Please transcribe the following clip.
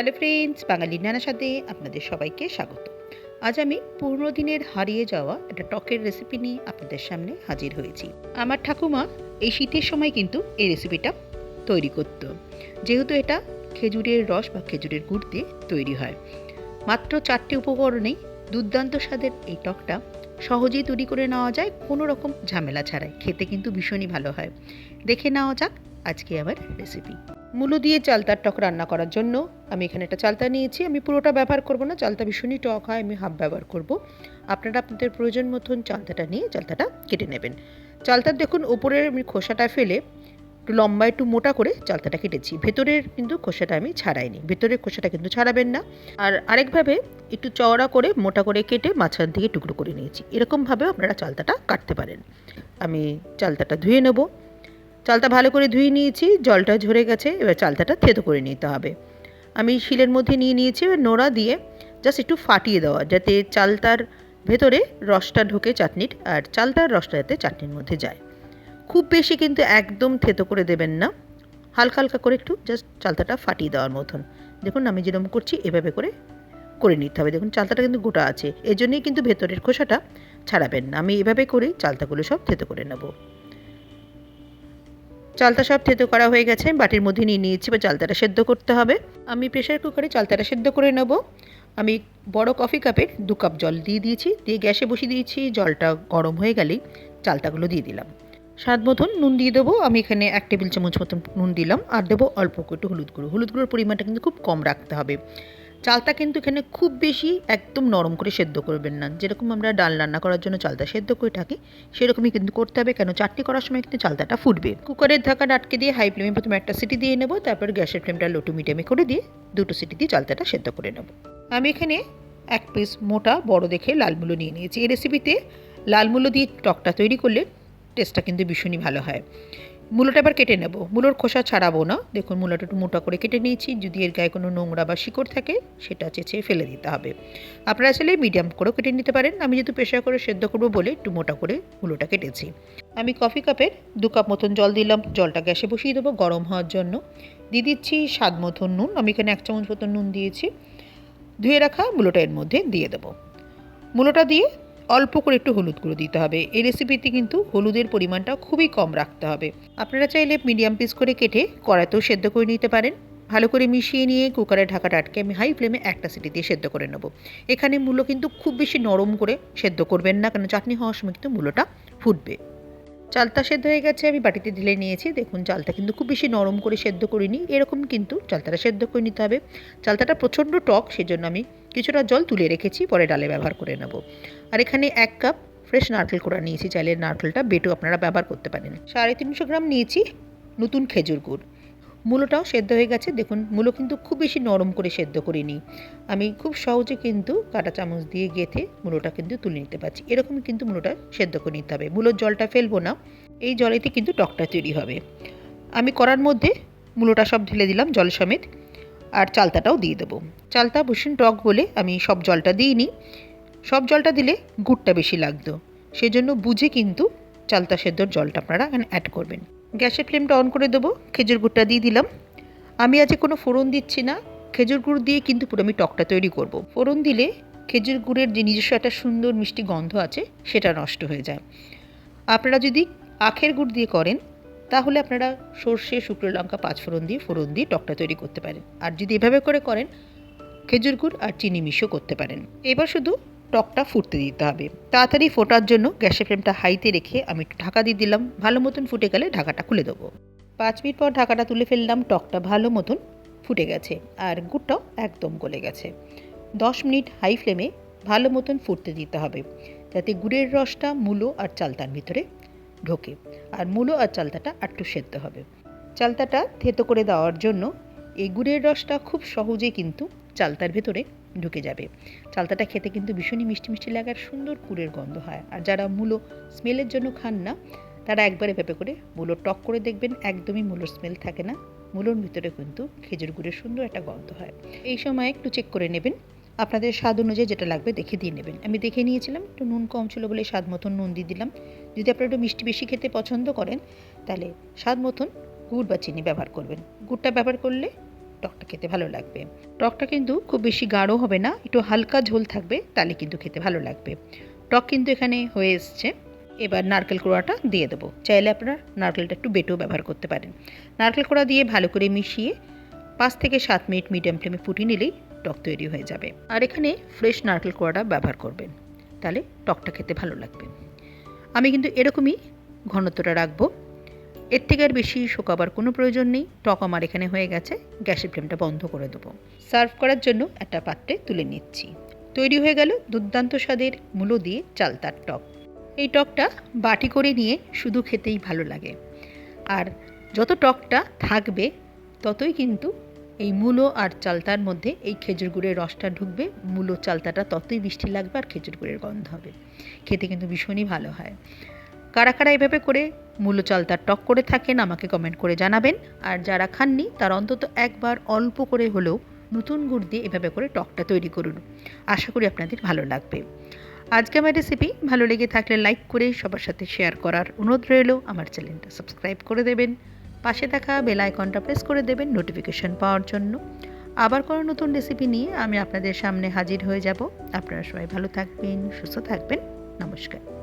Hello friends, বাঙালি নানা সাথে আপনাদের সবাইকে স্বাগত। আজ আমি পুরনো দিনের হারিয়ে যাওয়া একটা টকের রেসিপি নিয়ে আপনাদের সামনে হাজির হয়েছি। আমার ঠাকুমা এই শীতের সময় কিন্তু এই রেসিপিটা তৈরি করতো। যেহেতু এটা খেজুরের রস বা খেজুরের গুড় দিয়ে তৈরি হয়। মাত্র চারটি উপকরণেই দুর্দান্ত স্বাদের এই টকটা সহজেই তৈরি করে নেওয়া যায়, কোনো রকম ঝামেলা ছাড়াই। খেতে কিন্তু ভীষণই ভালো হয়। দেখে নেওয়া যাক আজকে আবার রেসিপি মূলো দিয়ে চালতার টক রান্না করার জন্য আমি এখানে একটা চালতা নিয়েছি। আমি পুরোটা ব্যবহার করব না, চালতা ভীষণই টক হয়, আমি হাফ ব্যবহার করব। আপনারা আপনাদের প্রয়োজন মতন চালতাটা নিয়ে চালতাটা কেটে নেবেন। চালতার দেখুন, ওপরের আমি খোসাটা ফেলে একটু লম্বা, একটু মোটা করে চালতাটা কেটেছি। ভেতরের কিন্তু খোসাটা আমি ছাড়াইনি। ভেতরের খোসাটা কিন্তু ছাড়াবেন না। আর আরেকভাবে একটু চওড়া করে, মোটা করে কেটে মাঝখান থেকে টুকরো করে নিয়েছি। এরকমভাবেও আপনারা চালতাটা কাটতে পারেন। আমি চালতাটা ধুয়ে নেব। চালতা ভালো করে ধুয়ে নিয়েছি, জলটা ঝরে গেছে, এবার চালতাটা থেতো করে নিতে হবে। আমি শিলের মধ্যে নিয়ে নিয়েছি, এবার নোড়া দিয়ে জাস্ট একটু ফাটিয়ে দেওয়া, যাতে চালতার ভেতরে রসটা ঢোকে চাটনির, আর চালতার রসটা যাতে চাটনির মধ্যে যায়। খুব বেশি কিন্তু একদম থেতো করে দেবেন না। হালকা হালকা করে একটু জাস্ট চালতাটা ফাটিয়ে দেওয়ার মতন। দেখুন আমি যেরকম করছি, এভাবে করে করে নিতে হবে। দেখুন চালতাটা কিন্তু গোটা আছে। এজন্যই কিন্তু ভেতরের খোসাটা ছাড়াবেন না। আমি এভাবে করেই চালতাগুলো সব থেতো করে নেব। চালতা সব থেতো করা হয়ে গেছে। বাটির মধ্যে নিয়ে নিয়েছি বা চালতাটা সেদ্ধ করতে হবে। আমি প্রেশার কুকারে চালতাটা সেদ্ধ করে নেব। আমি বড় কফি কাপের দু কাপ জল দিয়ে দিয়েছি। দিয়ে গ্যাসে বসিয়ে দিয়েছি। জলটা গরম হয়ে গেলেই চালতাগুলো দিয়ে দিলাম। স্বাদ মতন নুন দিয়ে দেবো। আমি এখানে এক টেবিল চামচ মতন নুন দিলাম আর দেবো অল্প করে একটু হলুদ গুঁড়ো। হলুদ গুঁড়োর পরিমাণটা কিন্তু খুব কম রাখতে হবে। চালটা কিন্তু এখানে খুব বেশি একদম নরম করে সেদ্ধ করবেন না। যেরকম আমরা ডাল রান্না করার জন্য চালটা সেদ্ধ করে থাকি, সেরকমই কিন্তু করতে হবে। কেন? চাটনি করার সময় কিন্তু চালটাটা ফুটবে। কুকারের ঢাকাটা আটকে দিয়ে হাই ফ্লেমে প্রথমে একটা সিটি দিয়ে নেব, তারপর গ্যাসের ফ্লেমটা লো টু মিডিয়ামে করে দিয়ে দুটো সিটি দিয়ে চালটাটা সেদ্ধ করে নেব। আমি এখানে এক পিস মোটা বড় দেখে লাল মুলো নিয়ে নিয়েছি। এই রেসিপিতে লাল মুলো দিয়ে টকটা তৈরি করলে টেস্টটা কিন্তু ভীষণই ভালো হয়। মূলোটা এবার কেটে নেব। মূলোর খোসা ছাড়াবো না। দেখুন, মূলোটা একটু মোটা করে কেটে নিয়েছি। যদি এর গায়ে কোনো নোংরা বা শিকড় থাকে, সেটা চেঁচে ফেলে দিতে হবে। আপনারা চাইলে মিডিয়াম করেও কেটে নিতে পারেন। আমি যেহেতু প্রেশার করে সেদ্ধ করব বলে একটু মোটা করে মূলোটা কেটেছি। আমি কফি কাপের দু কাপ মতন জল দিলাম। জলটা গ্যাসে বসিয়ে দেবো গরম হওয়ার জন্য। দিয়ে দিচ্ছি স্বাদ মতন নুন। আমি এখানে এক চামচ মতন নুন দিয়েছি। ধুয়ে রাখা মূলোটা এর মধ্যে দিয়ে দেবো। মূলোটা দিয়ে অল্প করে একটু হলুদ গুঁড়ো দিতে হবে। এই রেসিপিতে কিন্তু হলুদের পরিমাণটা খুবই কম রাখতে হবে। আপনারা চাইলে মিডিয়াম পিস করে কেটে কড়াতেও সেদ্ধ করে নিতে পারেন। ভালো করে মিশিয়ে নিয়ে কুকারের ঢাকাটা আটকে আমি হাই ফ্লেমে একটা সিটি দিয়ে সেদ্ধ করে নেব। এখানে মূলো কিন্তু খুব বেশি নরম করে সেদ্ধ করবেন না কারণ চাটনি হওয়ার সময় কিন্তু মূলোটা ফুটবে। চালটা সেদ্ধ হয়ে গেছে, আমি বাটিতে ঢেলে নিয়েছি। দেখুন, চালটা কিন্তু খুব বেশি নরম করে সেদ্ধ করিনি। এরকম কিন্তু চালতাটা সেদ্ধ করে নিতে হবে। চালতাটা প্রচণ্ড টক, সেজন্য আমি কিছুটা জল তুলে রেখেছি, পরে ডালে ব্যবহার করে নেব। আর এখানে এক কাপ ফ্রেশ নারকেল কোড়া নিয়েছি, চাইলে নারকেলটা বেটও আপনারা ব্যবহার করতে পারেন। সাড়ে তিনশো গ্রাম নিয়েছি নতুন খেজুর গুড়। মূলোটাও সেদ্ধ হয়ে গেছে। দেখুন, মূলো কিন্তু খুব বেশি নরম করে সেদ্ধ করিনি। আমি খুব সহজে কিন্তু কাঁটা চামচ দিয়ে গেথে মূলোটা কিন্তু তুলে নিতে পারছি। এরকম কিন্তু মূলোটা সেদ্ধ করে নিতে হবে। মূলোর জলটা ফেলব না। এই জলেতে কিন্তু টকটা তৈরি হবে। আমি করার মধ্যে মূলোটা সব ঢেলে দিলাম জল সমেত। আর চালতাটাও দিয়ে দেবো। চালতা ভীষণ টক বলে আমি সব জলটা দিই দিইনি। সব জলটা দিলে গুড়টা বেশি লাগতো। সেজন্য বুঝে কিন্তু চালতা সেদ্ধর জলটা আপনারা এখানে অ্যাড করবেন। গ্যাসের ফ্লেমটা অন করে দেবো, খেজুর গুড়টা দিয়ে দিলাম। আমি আজকে কোনো ফোড়ন দিচ্ছি না, খেজুর গুড় দিয়ে কিন্তু পুরো আমি টকটা তৈরি করব। ফোড়ন দিলে খেজুর গুড়ের যে নিজস্ব একটা সুন্দর মিষ্টি গন্ধ আছে, সেটা নষ্ট হয়ে যায়। আপনারা যদি আখের গুড় দিয়ে করেন তাহলে আপনারা সর্ষে, শুকনো লঙ্কা, পাঁচফোড়ন দিয়ে ফোড়ন দিয়ে টকটা তৈরি করতে পারেন। আর যদি এভাবে করে করেন, খেজুর গুড় আর চিনি মিশও করতে পারেন। এবার শুধু টকটা ফুটতে দিতে হবে। তাড়াতাড়ি ফোটার জন্য গ্যাসের ফ্লেমটা হাইতে রেখে আমি একটু ঢাকা দিয়ে দিলাম। ভালো মতন ফুটে গেলে ঢাকাটা খুলে দেবো। পাঁচ মিনিট পর ঢাকাটা তুলে ফেললাম। টকটা ভালো মতন ফুটে গেছে আর গুড়টাও একদম গলে গেছে। দশ মিনিট হাই ফ্লেমে ভালো মতন ফুটতে দিতে হবে। যাতে গুড়ের রসটা মূলো আর চালতার ভিতরে ঢোকে আর মূলো আর চালতাটা একটু সেদ্ধ হবে। চালতাটা থেতো করে দেওয়ার জন্য এই গুড়ের রসটা খুব সহজেই কিন্তু চালতার ভেতরে ঢুকে যাবে। চালতাটা খেতে কিন্তু ভীষণই মিষ্টি মিষ্টি লাগার সুন্দর কুড়ের গন্ধ হয়। আর যারা মূলো স্মেলের জন্য খান না, তারা একবারে ভেপে করে মূলো টক করে দেখবেন একদমই মূলোর স্মেল থাকে না। মূলোর ভিতরে কিন্তু খেজুর গুড়ের সুন্দর একটা গন্ধ হয়। এই সময় একটু চেক করে নেবেন আপনাদের স্বাদ অনুযায়ী যেটা লাগবে দেখে দিয়ে নেবেন। আমি দেখে নিয়েছিলাম, একটু নুন কম ছিল বলে স্বাদ মতন নুন দিয়ে দিলাম। যদি আপনারা একটু মিষ্টি বেশি খেতে পছন্দ করেন, তাহলে স্বাদ মতন গুড় বা চিনি ব্যবহার করবেন। গুড়টা ব্যবহার করলে টকটা খেতে ভালো লাগবে। টকটা কিন্তু খুব বেশি গাঢ় হবে না, একটু হালকা ঝোল থাকবে, তাহলে কিন্তু খেতে ভালো লাগবে। টক কিন্তু এখানে হয়ে এসছে। এবার নারকেল কোড়াটা দিয়ে দেবো। চাইলে আপনারা নারকেলটা একটু বেটেও ব্যবহার করতে পারেন। নারকেল কোড়া দিয়ে ভালো করে মিশিয়ে পাঁচ থেকে সাত মিনিট মিডিয়াম ফ্লেমে ফুটিয়ে নিলেই টক তৈরি হয়ে যাবে। আর এখানে ফ্রেশ নারকেল কোড়াটা ব্যবহার করবেন। তাহলে টকটা খেতে ভালো লাগবে। আমি কিন্তু এরকমই ঘনত্বটা রাখব। এর থেকে আর বেশি শোকাবার কোনো প্রয়োজন নেই। টক আমার এখানে হয়ে গেছে। গ্যাসের ফ্লেমটা বন্ধ করে দেবো। সার্ভ করার জন্য একটা পাত্রে তুলে নিচ্ছি। তৈরি হয়ে গেল দুর্দান্ত স্বাদের মূলো দিয়ে চালতার টক। এই টকটা বাটি করে নিয়ে শুধু খেতেই ভালো লাগে। আর যত টকটা থাকবে, ততই কিন্তু এই মূলো আর চালতার মধ্যে এই খেজুর গুড়ের রসটা ঢুকবে। মূলো চালতাটা ততই মিষ্টি লাগবে আর খেজুর গুড়ের গন্ধ হবে। খেতে কিন্তু ভীষণই ভালো হয়। কারা কারা এভাবে করে মূলো চালতার টক করে থাকেন আমাকে কমেন্ট করে জানাবেন। আর যারা খাননি, তার অন্তত একবার অল্প করে হলেও নতুন গুড় দিয়ে এভাবে করে টকটা তৈরি করুন। আশা করি আপনাদের ভালো লাগবে। আজকে আমার রেসিপি ভালো লেগে থাকলে লাইক করে সবার সাথে শেয়ার করার অনুরোধ রইল। আমার চ্যানেলটা সাবস্ক্রাইব করে দেবেন। পাশে থাকা বেল আইকনটা প্রেস করে দেবেন নোটিফিকেশন পাওয়ার জন্য। আবার কোনো নতুন রেসিপি নিয়ে আমি আপনাদের সামনে হাজির হয়ে যাব। আপনারা সবাই ভালো থাকবেন, সুস্থ থাকবেন। নমস্কার।